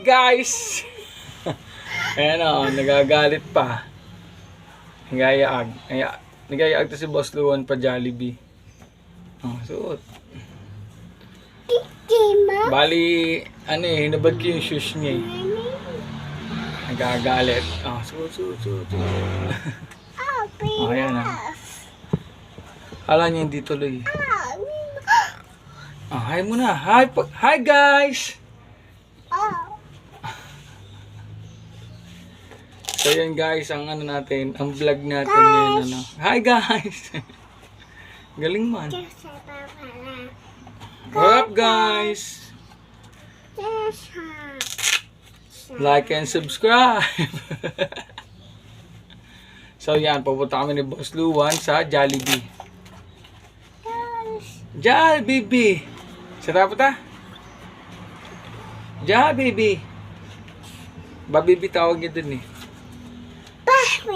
Guys! Ayan o, nagagalit pa. Nagayaag. Nagaya- Nagayaag to si Boss Luan pa Jollibee. Oh, suot. Bali, ano eh, hinabad ko yung shoes niya eh. Nagagalit. Oh, suot, suot, suot, suot. Oh, ayan ah. Kala niya hindi tuloy. Oh, hi muna. Hi, hi guys! So yan guys, ang ano natin, ang vlog natin ngayon ano. Hi guys! Galing man. What up guys? Like and subscribe! so yan, pupunta kami ni Boss Luwan sa Jollibee. Jollibee! Sarap ta? Jollibee! Babibi tawag niya dun eh.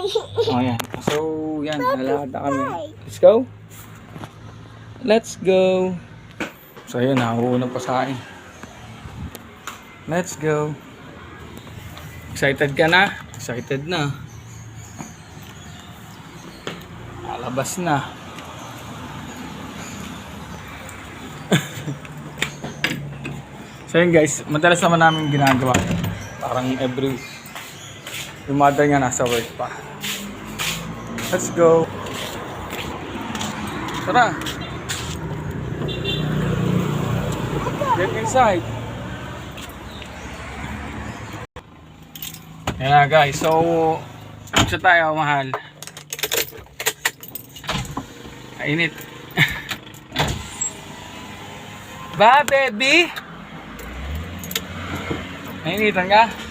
Oh, yan. So, yan. Lalakad na kami. Let's go. Let's go. So, yun. Nahuuna pa sa akin. Let's go. Excited ka na? Excited na. Alabas na. so, yun guys. Madalas naman namin ginagawa. Parang every yung mother niya nasa work pa. Let's go. Tara. Get inside. Yan na guys. So, sa tayo mahal. Ainit. ba baby? Nainitan ka?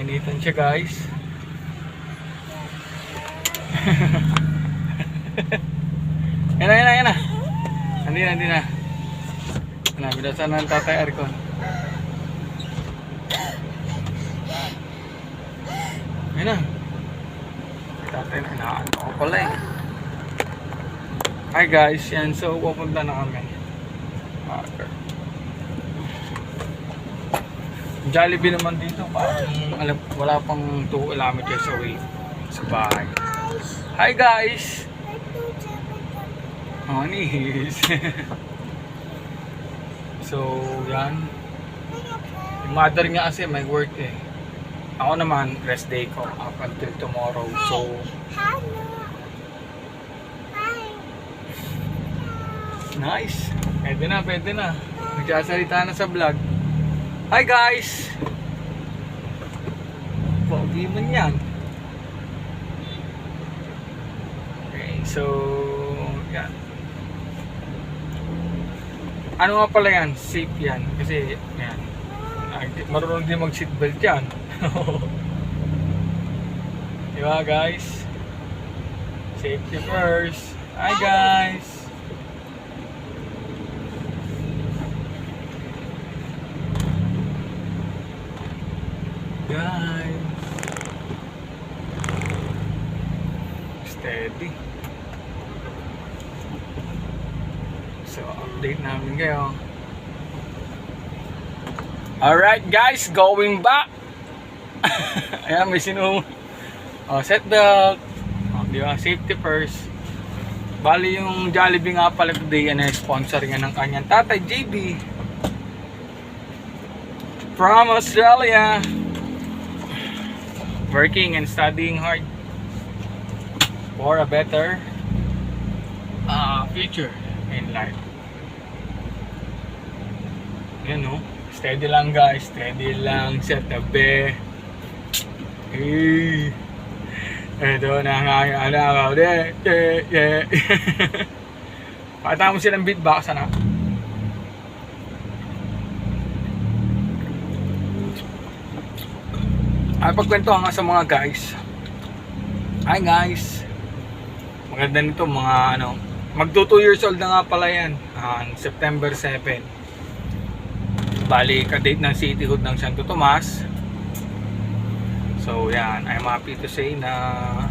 Nainitan siya guys. yan na, yan na, yan na. Hindi na, hindi na. Yan na, binasan na ng tatay aircon. Yan na. Tatay na, inaano ko pala eh. Hi guys, yan. So, pupunta na kami. Okay. Jollibee naman dito, parang alam, wala pang 2 kilometers away sa bahay. Hi guys! Oh, nis. so, yan. Yung mother niya kasi may work eh. Ako naman, rest day ko up until tomorrow. So, nice. Pwede na, pwede na. Nagsasalita na sa vlog. Hi guys! Pogi man yan. Okay, so, yan. Ano nga pala yan? Safe yan. Kasi, yan. Ay, Marunong din mag-seatbelt yan. diba guys? Safety first. Hi! Guys. Steady. So, update namin kayo. Alright guys, going back. Ayan, may sino. Oh, set belt. Oh, di ba? Safety first. Bali yung Jollibee nga pala today, ano, sponsor nga ng kanyang tatay, JB. From Australia working and studying hard for a better uh, future in life. Yan no, steady lang guys, steady lang sa tabi. Hey. Ito na nga yung ano ako. De, de, de. Pakita mo silang beatbox, ano? ay pagkwento nga sa mga guys hi guys maganda nito mga ano magto 2 years old na nga pala yan uh, September 7 bali ka-date ng cityhood ng Santo Tomas so yan I'm happy to say na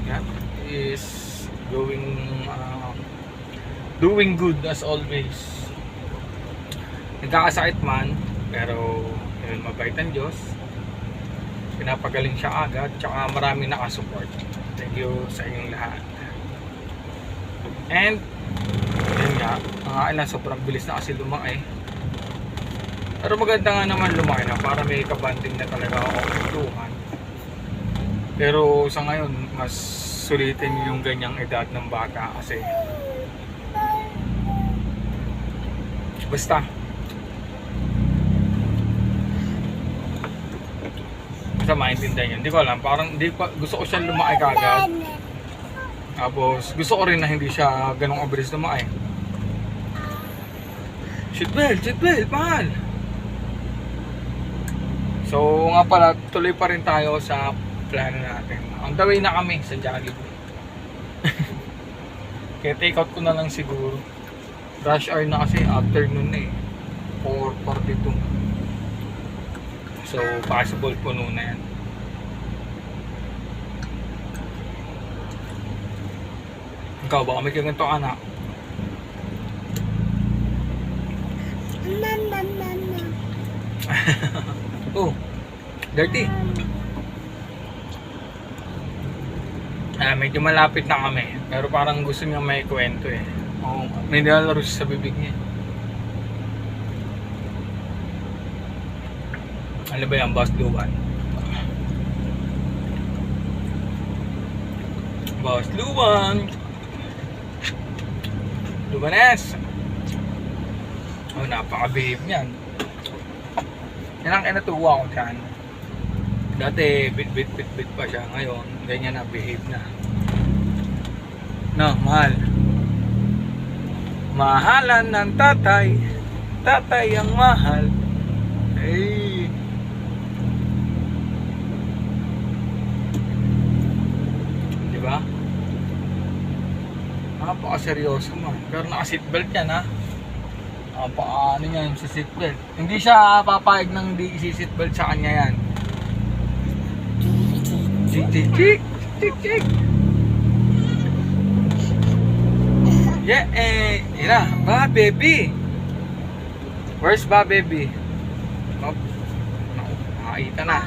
yan is doing uh, doing good as always nagkakasakit man, pero yun, mabait ang Diyos. Pinapagaling siya agad, tsaka marami nakasupport. Thank you sa inyong lahat. And, nga, ang na sobrang bilis na kasi lumaki. Pero maganda nga naman lumaki na para may kabanding na talaga ako kwentuhan. Pero sa ngayon, mas sulitin yung ganyang edad ng bata kasi basta basta maintindihan yun. Hindi ko alam, parang hindi ko, gusto ko siya lumaki kagad. Tapos gusto ko rin na hindi siya ganong abilis lumaki. Seatbelt, seatbelt, mahal! So nga pala, tuloy pa rin tayo sa plano natin. On the way na kami sa Jollibee. Kaya take out ko na lang siguro. Rush hour na kasi afternoon eh. 4.42. So possible puno na yan. Ikaw, baka may kaganto ka na. Oh, dirty. Ah, medyo malapit na kami. Pero parang gusto niya may kwento eh. Oh, may nilalaro sa bibig niya. Ano ba yan, Boss Luwan? Boss Luwan! Oh, napaka-behave niyan. Yan ang kinatuwa ko dyan. Dati, bit bit bit bit pa siya. Ngayon, ganyan na, behave na. No, mahal. Mahalan ng tatay. Tatay ang mahal. Hey. Di ba? Napaka-seryoso mo. Pero naka-seatbelt yan ha. Napaka ano yan sa seatbelt. Hindi siya papayag ng di isi-seatbelt sa kanya yan. Chik chik chik chik chik. Yeah, eh, ira, ba baby. Where's ba baby? Oh, naku, nakakita na.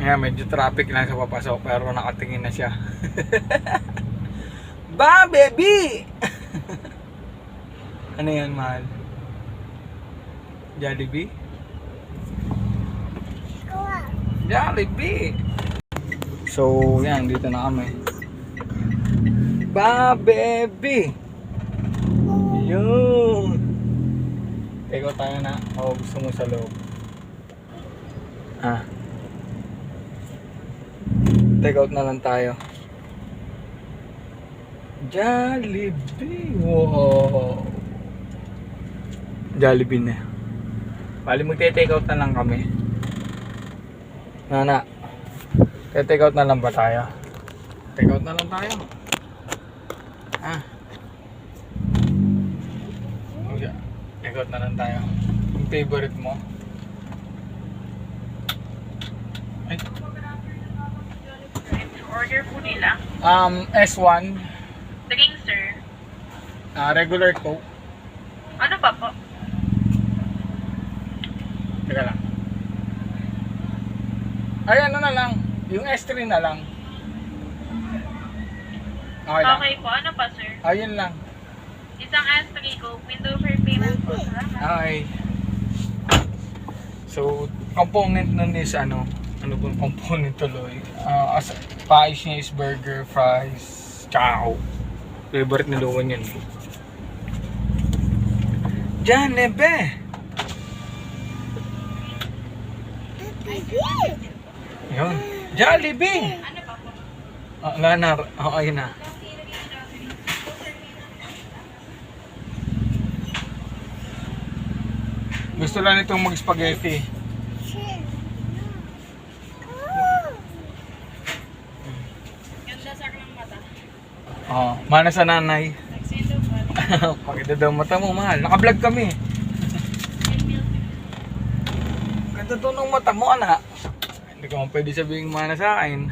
Ayan, medyo traffic lang sa papasok pero nakatingin na siya. ba baby! ano yan, mahal? Jollibee? Jollibee! So, yan, dito na kami. Ba, baby! Yun! Ikaw tayo na. O, gusto mo sa loob. Ah. Take out na lang tayo. Jollibee! Wow! Jollibee na. Bali magte-take out na lang kami. Nana. Te-take out na lang ba tayo? Take out na lang tayo. Ah. Okay. Take out na lang tayo. Yung favorite mo. Ay. Order po nila. Um, S1. Drink, sir. ah, regular Coke. Ano pa po? Teka lang. Ay, ano na lang. Yung S3 na lang. Okay lang. Okay po. Ano pa, sir? Ayun lang. Isang S3 Coke. Window for payment po. Salamat. Okay. So, component nun is ano, ano bang component tuloy? Ah, as pies niya is burger, fries, Coke. Favorite ni Luwan yun. Diyan, Yun. Jollibee! Ano pa po? Ah, nga na. Oh, ayun na. Gusto lang itong mag-spaghetti. Oh, mana sa nanay. Pakita daw mata mo, mahal. Naka-vlog kami. To ng mata mo, anak. Hindi ko man pwede sabihin mana sa akin.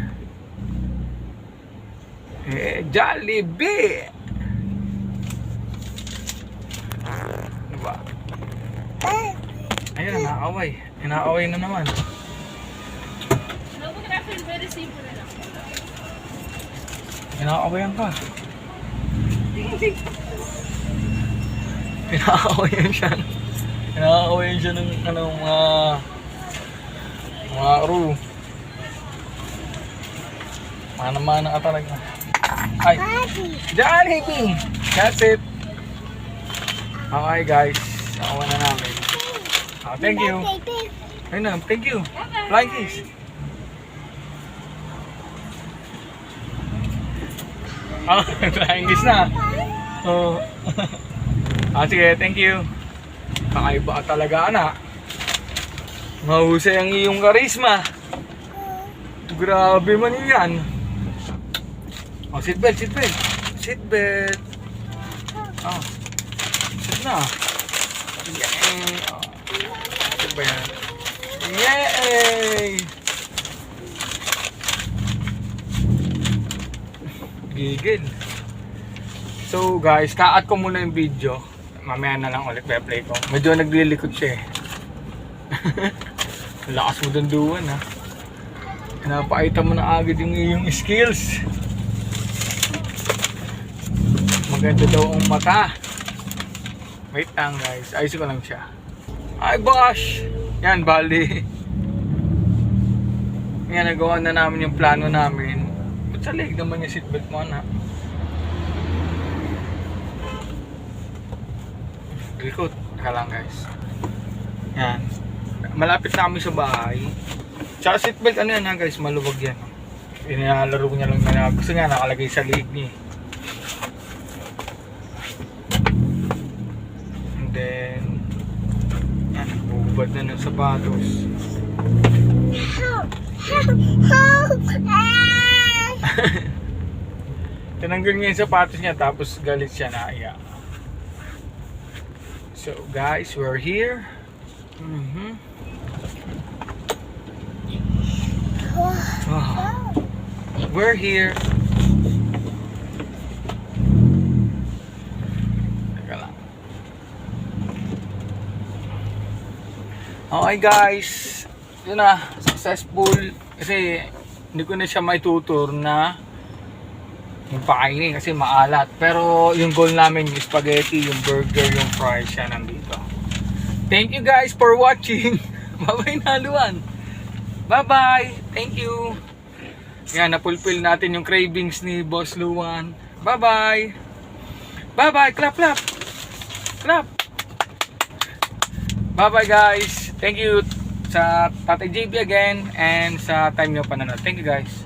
Eh, Jollibee! baba. Ayun, inaaway. Inaaway na naman. Inaawayan ka. Inaawayan siya. Inaawayan siya ng ano, mga mga crew. Mana-mana ka talaga. Ay! Jollibee! That's it! Okay guys, nakuha na namin. Ah, thank you. Ayun na, thank you. Flying kiss. Ah, flying kiss na. Oh. ah, sige, thank you. Kakaiba ka talaga, anak. Mahusay ang iyong karisma. Grabe man yan. Oh, seatbelt, seatbelt. Seatbelt. Oh. Sit na. Yay. Oh. Sit ba? Yay! Gigil. So guys, ka-at ko muna yung video. Mamaya na lang ulit play ko. Medyo naglilikod siya eh. Lakas mo dunduan ha. Napakita mo na agad yung iyong skills. Maganda daw ang mata. Wait lang guys, ayusin ko lang siya. Ay bosh! Yan, bali. Yan, nagawa na namin yung plano namin. Ba't sa leg naman yung seatbelt mo anak? Likod. Teka lang guys. Yan. Malapit na kami sa bahay. Tsaka seatbelt ano yan ha guys, maluwag yan. Inilalaro niya lang na gusto niya nakalagay sa leg niya. eh. And then, yan, bubad na ng sapatos. Tinanggal niya yung sapatos niya tapos galit siya na iya. So guys, we're here. Mhm. Oh, we're here. Okay guys, yun na, successful. Kasi hindi ko na siya may tutor na yung pakainin kasi maalat. Pero yung goal namin yung spaghetti, yung burger, yung fries siya nandito. Thank you guys for watching. Bye-bye naluan. Bye-bye. Thank you. Yan, napulfill natin yung cravings ni Boss Luan. Bye-bye. Bye-bye. Clap, clap. Clap. Bye-bye guys. Thank you sa Tatay JB again and sa time nyo panonood. Thank you guys.